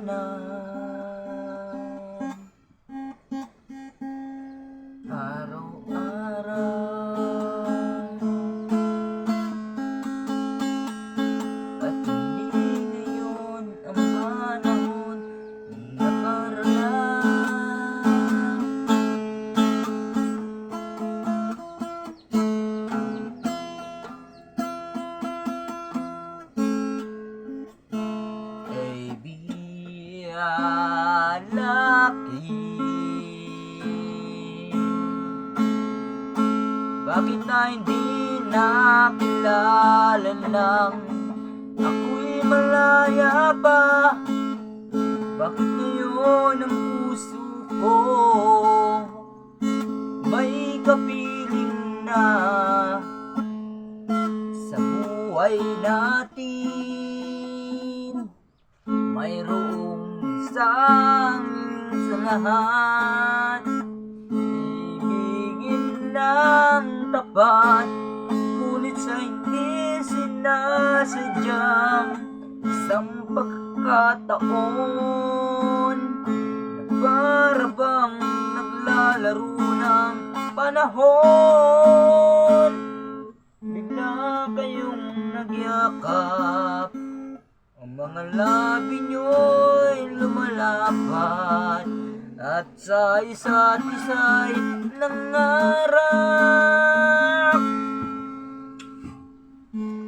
na laki Bakit na hindi nakilala lang Ako'y malaya pa? Bakit ngayon ang puso ko May kapiling na Sa buhay natin? Mayroong isang sa lahat Ibigin ng tapat Ngunit sa hindi sinasadyang Isang pagkakataon Na para bang naglalaro ng panahon sa isa't isa'y nangarap.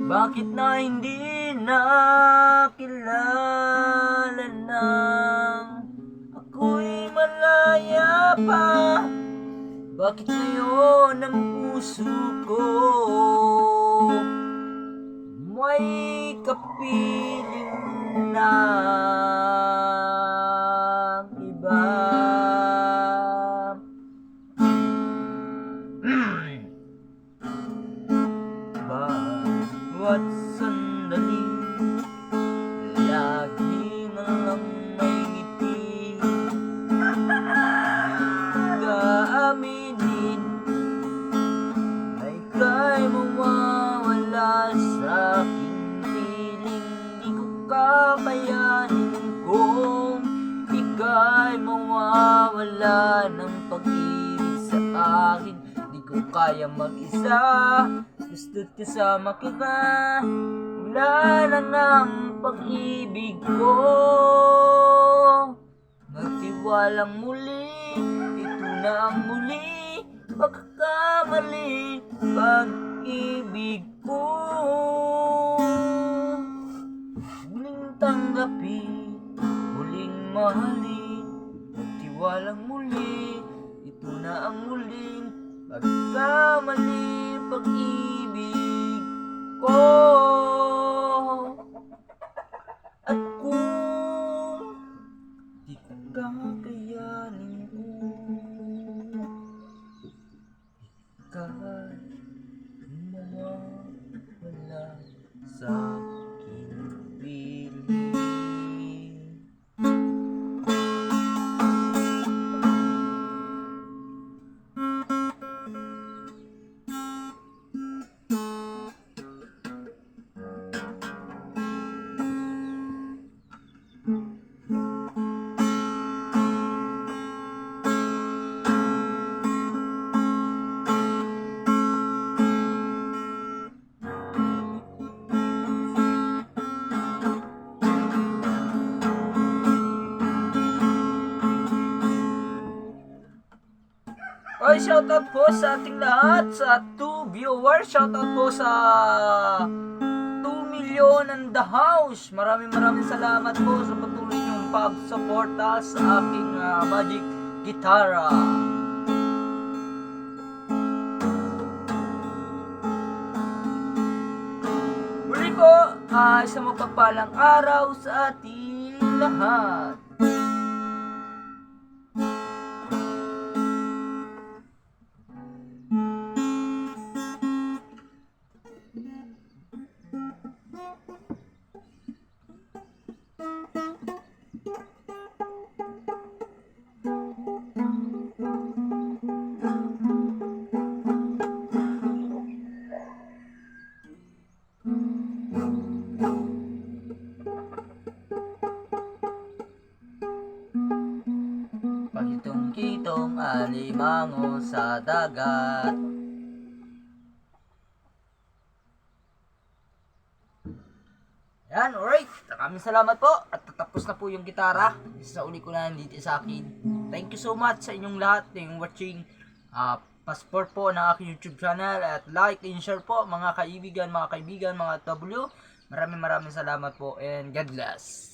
Bakit na hindi nakilala nang Ako'y malaya pa? Bakit ngayon ang puso ko may kapiling na mawawala ng pag-ibig sa akin. Di ko kaya mag-isa, gusto't kasama kita. Wala na ng pag-ibig ko. Magtiwalang muli, ito na ang muli. Pagkakamali, pag-ibig ko. Muling tanggapin, muling mahalin Magtiwalang muli, ito na ang muling Pagkamali, pag-ibig ko Oy, shoutout po sa ating lahat, sa 2 viewers. Shoutout po sa 2 million and the house. Maraming maraming salamat po sa patuloy niyong pag-suporta sa aking ah, magic gitara. Muli po, ah, isang mapagpalang araw sa ating lahat. Alimango sa dagat. Yan, alright. Maraming salamat po. At tatapos na po yung gitara. Isa sa uli ko na dito sa akin. Thank you so much sa inyong lahat ng watching. Uh, passport po ng aking YouTube channel. At like and share po mga kaibigan, mga kaibigan, mga W. Maraming maraming salamat po and God bless.